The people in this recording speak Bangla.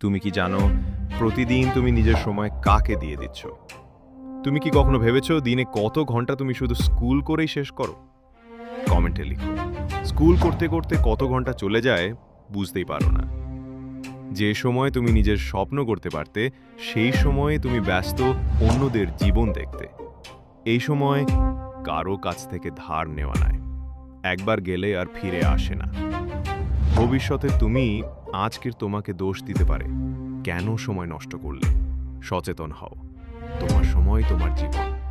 তুমি কি জানো, প্রতিদিন তুমি নিজের সময় কাকে দিয়ে দিচ্ছ? তুমি কি কখনো ভেবেছো দিনে কত ঘণ্টা তুমি শুধু স্কুল করেই শেষ করো? কমেন্টে লিখো। স্কুল করতে করতে কত ঘণ্টা চলে যায় বুঝতেই পারো না। যে সময় তুমি নিজের স্বপ্ন করতে পারতে, সেই সময়ে তুমি ব্যস্ত অন্যদের জীবন দেখতে। এই সময় কারও কাছ থেকে ধার নেওয়া নাই। একবার গেলে আর ফিরে আসে না। ভবিষ্যতে তুমি আজকের তোমাকে দোষ দিতে পারে। কেন সময় নষ্ট করলে? সচেতন হও। তোমার সময়, তোমার জীবন।